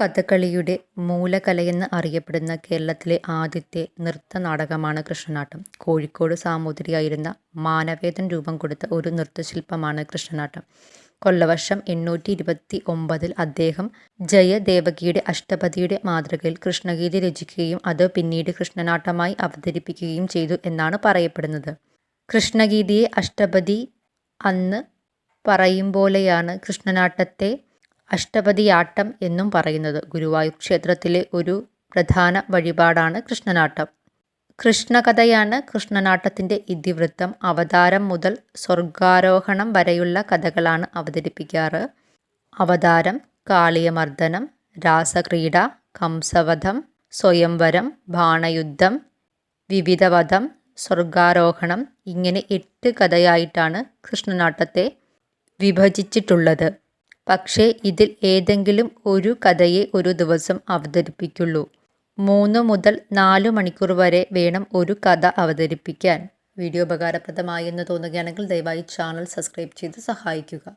കഥകളിയുടെ മൂലകലയെന്ന് അറിയപ്പെടുന്ന കേരളത്തിലെ ആദ്യത്തെ നൃത്തനാടകമാണ് കൃഷ്ണനാട്ടം. കോഴിക്കോട് സാമൂതിരിയായിരുന്ന മാനവേദൻ രൂപം കൊടുത്ത ഒരു നൃത്തശില്പമാണ് കൃഷ്ണനാട്ടം. കൊല്ലവർഷം എണ്ണൂറ്റി ഇരുപത്തി ഒമ്പതിൽ അദ്ദേഹം ജയദേവകിയുടെ അഷ്ടപതിയുടെ മാതൃകയിൽ കൃഷ്ണഗീതി രചിക്കുകയും അത് പിന്നീട് കൃഷ്ണനാട്ടമായി അവതരിപ്പിക്കുകയും ചെയ്തു എന്നാണ് പറയപ്പെടുന്നത്. കൃഷ്ണഗീതിയെ അഷ്ടപതി അന്ന് പറയും പോലെയാണ് കൃഷ്ണനാട്ടത്തെ അഷ്ടപദിയാട്ടം എന്നും പറയുന്നത്. ഗുരുവായൂർ ക്ഷേത്രത്തിലെ ഒരു പ്രധാന വഴിപാടാണ് കൃഷ്ണനാട്ടം. കൃഷ്ണകഥയാണ് കൃഷ്ണനാട്ടത്തിന്റെ ഇതിവൃത്തം. അവതാരം മുതൽ സ്വർഗാരോഹണം വരെയുള്ള കഥകളാണ് അവതരിപ്പിക്കാറ്. അവതാരം, കാളിയമർദ്ദനം രാസക്രീഡ, കംസവധം, സ്വയംവരം, ബാണയുദ്ധം, വിവിധവധം, സ്വർഗാരോഹണം ഇങ്ങനെ എട്ട് കഥയായിട്ടാണ് കൃഷ്ണനാട്ടത്തെ വിഭജിച്ചിട്ടുള്ളത്. പക്ഷേ ഇതിൽ ഏതെങ്കിലും ഒരു കഥയെ ഒരു ദിവസം അവതരിപ്പിക്കുള്ളൂ. മൂന്ന് മുതൽ നാല് മണിക്കൂർ വരെ വേണം ഒരു കഥ അവതരിപ്പിക്കാൻ. വീഡിയോ ഉപകാരപ്രദമായി എന്ന് തോന്നുകയാണെങ്കിൽ ദയവായി ചാനൽ സബ്സ്ക്രൈബ് ചെയ്ത് സഹായിക്കുക.